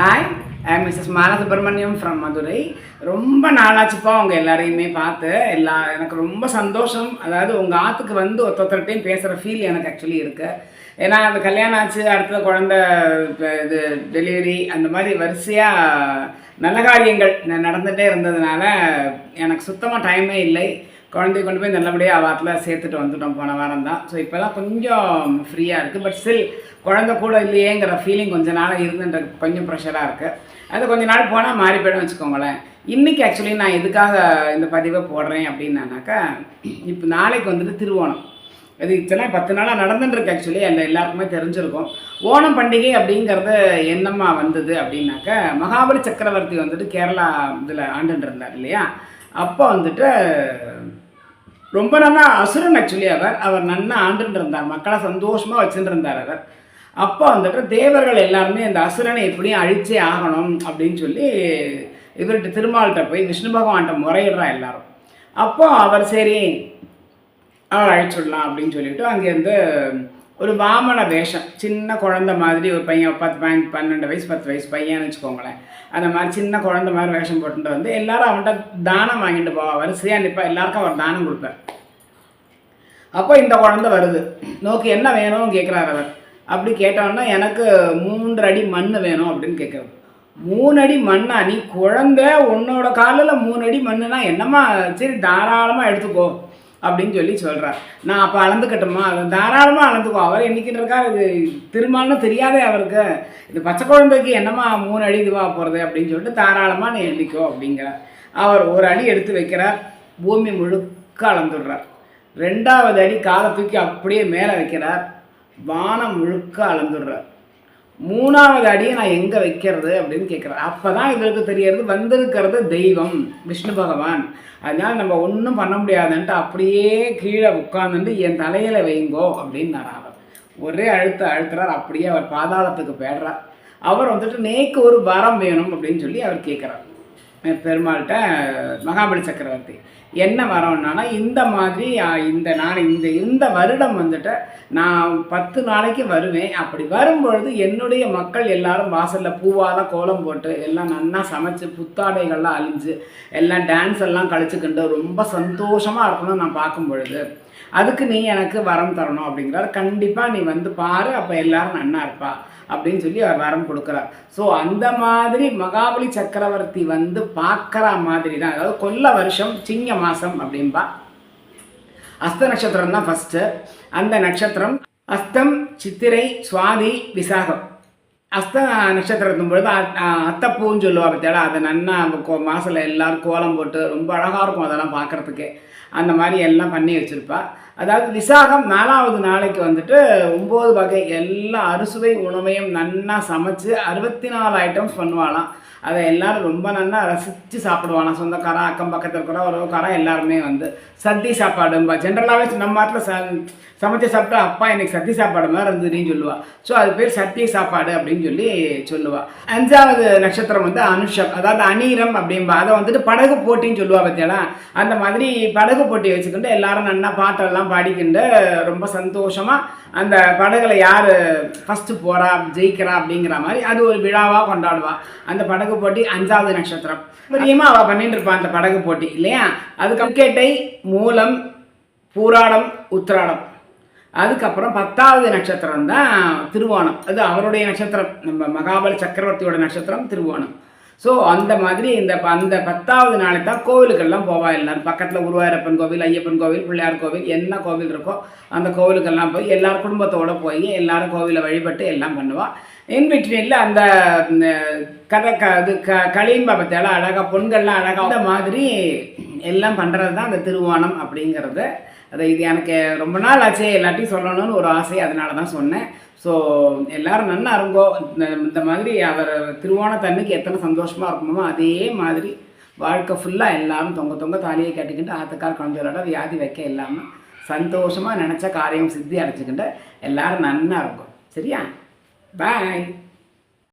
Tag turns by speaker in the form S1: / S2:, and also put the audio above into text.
S1: Hi Mrs Mala Subramaniam from Madurai ரொம்ப நாளாச்சுப்பா அவங்க எல்லாரையுமே பார்த்து. எல்லா எனக்கு ரொம்ப சந்தோஷம். அதாவது உங்கள் ஆற்றுக்கு வந்து ஒருத்தொருத்தையும் பேசுகிற ஃபீல் எனக்கு ஆக்சுவலி இருக்குது ஏன்னா அது கல்யாணம் ஆச்சு அடுத்தது குழந்த இது டெலிவரி அந்த மாதிரி வரிசையாக நல்ல காரியங்கள் நடந்துகிட்டே இருந்ததுனால எனக்கு சுத்தமாக டைமே இல்லை. குழந்தைய கொண்டு போய் நல்லபடியாக அவாத்தில் சேர்த்துட்டு வந்துட்டோம் போன வாரம் தான் ஸோ இப்போலாம் கொஞ்சம் ஃப்ரீயாக இருக்குது பட் ஸ்டில் குழந்தை கூட இல்லையேங்கிற ஃபீலிங் கொஞ்ச நாள் இருந்துன்ற கொஞ்சம் ப்ரெஷராக இருக்குது அது கொஞ்ச நாள் போனால் மாறி போய்டும் வச்சுக்கோங்களேன். இன்றைக்கி ஆக்சுவலி நான் எதுக்காக இந்த பதிவை போடுறேன் அப்படின்னாக்கா இப்போ நாளைக்கு வந்துட்டு திருவோணம். அது இத்தனை பத்து நாளாக நடந்துட்டுருக்கு ஆக்சுவலி அந்த எல்லாருக்குமே தெரிஞ்சிருக்கும். ஓணம் பண்டிகை அப்படிங்கிறது என்னம்மா வந்தது அப்படின்னாக்கா மகாபலி சக்கரவர்த்தி வந்துட்டு கேரளா இதில் ஆண்டுட்டு இருந்தார் இல்லையா? அப்போ வந்துட்டு ரொம்ப நல்லா அசுரன் ஆக்சுவலி அவர் அவர் நன்னா ஆண்டுட்டு இருந்தார் மக்களை சந்தோஷமாக வச்சுட்டு இருந்தார் அவர். அப்போ வந்துட்டு தேவர்கள் எல்லாருமே அந்த அசுரனை எப்படியும் அழிச்சே ஆகணும் அப்படின்னு சொல்லி இவர்கிட்ட திருமால்கிட்ட போய் விஷ்ணு பகவான்கிட்ட முறையிடுறா எல்லாரும். அப்போ அவர் சரி அவளை அழிச்சுடலாம் அப்படின்னு சொல்லிட்டு அங்கேருந்து ஒரு வாமன வேஷம். சின்ன குழந்த மாதிரி ஒரு பையன் பத்து பையன் பன்னெண்டு வயசு பத்து வயசு பையன்னு வச்சுக்கோங்களேன். அந்த மாதிரி சின்ன குழந்த மாதிரி வேஷம் போட்டுட்டு வந்து எல்லாரும் அவன்கிட்ட தானம் வாங்கிட்டு போவா. வரிசையாக நிற்பா எல்லாருக்கும் அவர் தானம் கொடுப்பார். அப்போ இந்த குழந்தை வருது. நோக்கி என்ன வேணும்னு கேட்குறாரு அவர். அப்படி கேட்டோன்னா எனக்கு மூன்று அடி மண் வேணும் அப்படின்னு கேட்குறது மூணு அடி மண்ணா? நீ குழந்தை உன்னோட காலில் மூணு அடி மண்ணுனா என்னம்மா? சரி தாராளமாக எடுத்துக்கோ. அப்படின்னு சொல்லி சொல்கிறார் நான் அப்போ அளந்துக்கட்டுமா? அது தாராளமாக அளந்துக்கும் அவர் என்னைக்கிட்டு இருக்கா இது திருமணம்னு தெரியாதே அவருக்கு. இது பச்சை குழந்தைக்கு என்னம்மா மூணு அடி இதுவாக போகிறது அப்படின்னு சொல்லிட்டு தாராளமாக நீ எண்ணிக்கோ அப்படிங்கிறார். அவர் ஒரு அடி எடுத்து வைக்கிறார். பூமி முழுக்க அளந்துடுறார். ரெண்டாவது அடி காலை தூக்கி அப்படியே மேலே வைக்கிறார். வானம் முழுக்க அளந்துடுறார். மூணாவது அடியை நான் எங்கே வைக்கிறது அப்படின்னு கேட்குறேன் அப்போ தான் இவருக்கு தெரியறது வந்திருக்கிறது தெய்வம் விஷ்ணு பகவான். அதனால் நம்ம ஒன்றும் பண்ண முடியாதுன்ட்டு அப்படியே கீழே உட்காந்துட்டு என் தலையில் வைங்கோ அப்படின்னு அவர் ஒரே அழுத்த அழுத்துறார். அப்படியே அவர் பாதாளத்துக்கு போயிடுறார். அவர் வந்துட்டு நேக்கு ஒரு வரம் வேணும் அப்படின்னு சொல்லி அவர் கேட்குறார் பெருமாள்கிட்ட மகாபலி சக்கரவர்த்தி என்ன வரம்னா இந்த மாதிரி இந்த நாள் இந்த இந்த வருடம் வந்துட்டு நான் பத்து நாளைக்கு வருவேன். அப்படி வரும்பொழுது என்னுடைய மக்கள் எல்லாரும் வாசலில் பூவால் கோலம் போட்டு எல்லாம் நல்லா சமைச்சு புத்தாடைகள்லாம் அழிஞ்சு எல்லாம் டான்ஸ் எல்லாம் கழிச்சுக்கிண்டு ரொம்ப சந்தோஷமாக இருக்கணும்னு நான் பார்க்கும் பொழுது அதுக்கு நீ எனக்கு வரம் தரணும் அப்படிங்கிறார். கண்டிப்பாக நீ வந்து பாரு அப்போ எல்லாரும் நன்னா இருப்பா அப்படின்னு சொல்லி அவர் வரம் கொடுக்குறார். ஸோ அந்த மாதிரி மகாபலி சக்கரவர்த்தி வந்து பார்க்குற மாதிரி தான் அதாவது கொல்ல வருஷம் சிங்க மாதம் அப்படின்பா அஸ்த நட்சத்திரம் தான் ஃபஸ்ட்டு அந்த நட்சத்திரம் அஸ்தம் சித்திரை சுவாதி விசாகம். அஸ்த நட்சத்திரத்தும் பொழுது அத்தப்பூன்னு அ- அத்தைப்பூன்னு சொல்லுவா அதை நன்னா கோ மாசில் எல்லாரும் கோலம் போட்டு ரொம்ப அழகாக இருக்கும் அதெல்லாம் பார்க்குறதுக்கே. அந்த மாதிரி எல்லாம் பண்ணி வச்சுருப்பா. அதாவது விசாகம் நாலாவது நாளைக்கு வந்துட்டு ஒம்பது வகை எல்லா அறுசுவை உணவையும் நன்னா சமைச்சு அறுபத்தி நாலு ஐட்டம்ஸ் பண்ணுவாளாம். அதை எல்லாரும் ரொம்ப நல்லா ரசித்து சாப்பிடுவாங்க சொந்தக்காரன் அக்கம் பக்கத்தில் இருக்கிற உறவுக்காரன் எல்லாருமே வந்து. சத்தி சாப்பாடும்பா ஜென்ரலாகவே நம்ம நாட்டில் ச சமைச்சு சாப்பிட்டா அப்பா எனக்கு சத்தி சாப்பாடு மாதிரி இருந்ததுன்னு சொல்லுவாள் ஸோ அது பேர் சத்திய சாப்பாடு அப்படின்னு சொல்லி சொல்லுவாள் அஞ்சாவது நட்சத்திரம் வந்து அனுஷம். அதாவது அநீரம் அப்படிம்பா அதை வந்துட்டு படகு போட்டின்னு சொல்லுவா பார்த்தீங்களா அந்த மாதிரி படகு போட்டி வச்சுக்கிட்டு எல்லாரும் நல்லா பாட்டெல்லாம் பாடிக்கிண்டு ரொம்ப சந்தோஷமாக அந்த படகுல யார் ஃபஸ்ட்டு போகிறா ஜெயிக்கிறா அப்படிங்கிற மாதிரி அது ஒரு விழாவாக கொண்டாடுவா. அந்த படகு போட்டி அஞ்சாவது நட்சத்திரம். முக்கியமாக அவள் பண்ணிட்டு இருப்பான் அந்த படகு போட்டி இல்லையா? அது கிரிக்கெட்டை மூலம் பூராடம் உத்திராடம். அதுக்கப்புறம் பத்தாவது நட்சத்திரம் தான் திருவோணம். அது அவருடைய நட்சத்திரம். நம்ம மகாபலி சக்கரவர்த்தியோட நட்சத்திரம் திருவோணம். ஸோ அந்த மாதிரி இந்த ப- அந்த பத்தாவது நாளைக்கு தான் கோவிலுக்கெல்லாம் போவா எல்லாரும். பக்கத்தில் உருவாயிரப்பன் கோவில் ஐயப்பன் கோவில் பிள்ளையார் கோவில் என்ன கோவில் இருக்கோ அந்த கோவிலுக்கெல்லாம் போய் எல்லார் குடும்பத்தோடு போய் எல்லாரும் கோவிலை வழிபட்டு எல்லாம் பண்ணுவாள் இன் பிட்வீனில் அந்த கதை க இது க களியம்பா அழகாக பொண்கள்லாம் அழகாக அந்த மாதிரி எல்லாம் பண்ணுறது தான் அந்த திருவோணம் அப்படிங்கிறது. அதை இது எனக்கு ரொம்ப நாள் ஆச்சு எல்லாத்தையும் சொல்லணும்னு ஒரு ஆசை அதனால தான் சொன்னேன். ஸோ எல்லாரும் நல்லா இருங்கோ. இந்த இந்த மாதிரி அவர் திருவோண தண்ணிக்கு எத்தனை சந்தோஷமாக இருக்கணுமோ அதே மாதிரி வாழ்க்கை ஃபுல்லாக எல்லாரும் தொங்க தொங்க தாலியை கட்டிக்கிட்டு ஆத்துக்கார் குழந்தைகளோட வியாதி வைக்க இல்லாமல் சந்தோஷமாக நினச்ச காரியம் சித்தி அடைச்சிக்கிட்டு எல்லாரும் நல்லா இருக்கும் சரியா? பாய்